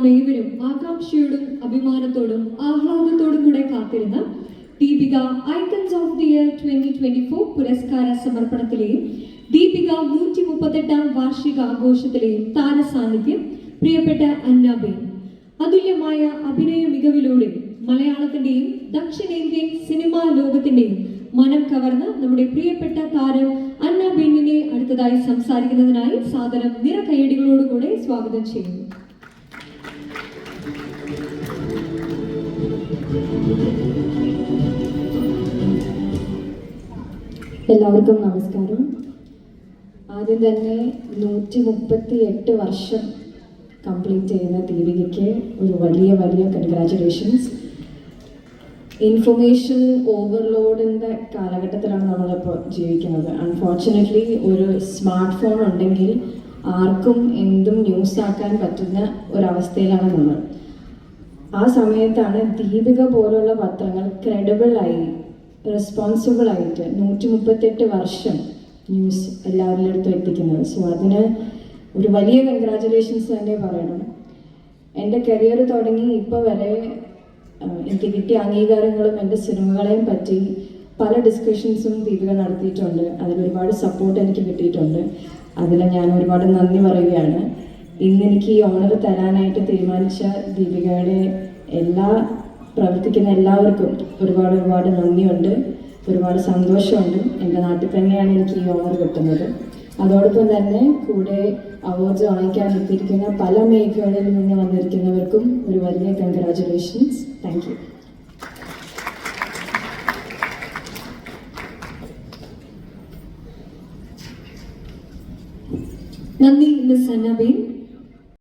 നാം ഏവരും ആകാംക്ഷയോടും അഭിമാനത്തോടും ആഹ്ലാദത്തോടും കൂടെ കാത്തിരുന്ന Deepika icons of the year twenty twenty four പുരസ്കാര സമർപ്പണത്തിലെയും ദീപിക നൂറ്റി മുപ്പത്തെട്ടാം വാർഷിക ആഘോഷത്തിലെയും താരസാന്നിധ്യം പ്രിയപ്പെട്ട അന്നാബേൻ അതുല്യമായ അഭിനയ മികവിലൂടെ മലയാളത്തിന്റെയും ദക്ഷിണേന്ത്യൻ സിനിമാ ലോകത്തിന്റെയും മനം കവർന്ന നമ്മുടെ പ്രിയപ്പെട്ട താരം അന്ന ബെന്നിനെ അടുത്തതായി സംസാരിക്കുന്നതിനായി സാധനം നിറ കയ്യടികളോടുകൂടെ സ്വാഗതം ചെയ്യുന്നു. എല്ലാവർക്കും നമസ്കാരം. ആദ്യം തന്നെ നൂറ്റി മുപ്പത്തി എട്ട് വർഷം കംപ്ലീറ്റ് ചെയ്യുന്ന ദീപികയ്ക്ക് ഒരു വലിയ വലിയ കൺഗ്രാറ്റുലേഷൻസ് ഇൻഫർമേഷൻ ഓവർലോഡിന്റെ കാലഘട്ടത്തിലാണ് നമ്മളിപ്പോൾ ജീവിക്കുന്നത്. അൺഫോർച്ചുനേറ്റ്ലി ഒരു സ്മാർട്ട് ഫോൺ ഉണ്ടെങ്കിൽ ആർക്കും എന്തും ന്യൂസ് ആക്കാൻ പറ്റുന്ന ഒരവസ്ഥയിലാണ് നമ്മൾ. ആ സമയത്താണ് ദീപിക പോലുള്ള പത്രങ്ങൾ റെസ്പോൺസിബിൾ ആയിട്ട് നൂറ്റി മുപ്പത്തെട്ട് വർഷം ന്യൂസ് എല്ലാവരുടെ അടുത്തും എത്തിക്കുന്നത് സോ അതിന് ഒരു വലിയ കൺഗ്രാചുലേഷൻസ് തന്നെ പറയണം. എന്റെ കരിയർ തുടങ്ങി ഇപ്പോൾ വരെ എനിക്ക് കിട്ടിയ അംഗീകാരങ്ങളും എന്റെ സിനിമകളെയും പറ്റി പല ഡിസ്കഷൻസും ദീപിക നടത്തിയിട്ടുണ്ട്. അതിൽ ഒരുപാട് സപ്പോർട്ട് എനിക്ക് കിട്ടിയിട്ടുണ്ട്. അതിൽ ഞാൻ ഒരുപാട് നന്ദി പറയുകയാണ്. ഇന്ന് എനിക്ക് ഈ ഓണർ തരാനായിട്ട് തീരുമാനിച്ച ദീപികയുടെ എല്ലാ പ്രവർത്തിക്കുന്ന എല്ലാവർക്കും ഒരുപാട് ഒരുപാട് നന്ദിയുണ്ട് ഒരുപാട് സന്തോഷമുണ്ട്. എന്റെ നാട്ടിൽ തന്നെയാണ് എനിക്ക് ഈ ഓണർ കിട്ടുന്നത്. അതോടൊപ്പം തന്നെ കൂടെ അവാർഡ്സ് വാങ്ങിക്കാൻ എത്തിയിരിക്കുന്ന പല മേഖലകളിൽ നിന്ന് വന്നിരിക്കുന്നവർക്കും ഒരു വലിയ കൺഗ്രാചുലേഷൻസ് താങ്ക് യു നന്ദി മിസ് അന്നബേൻ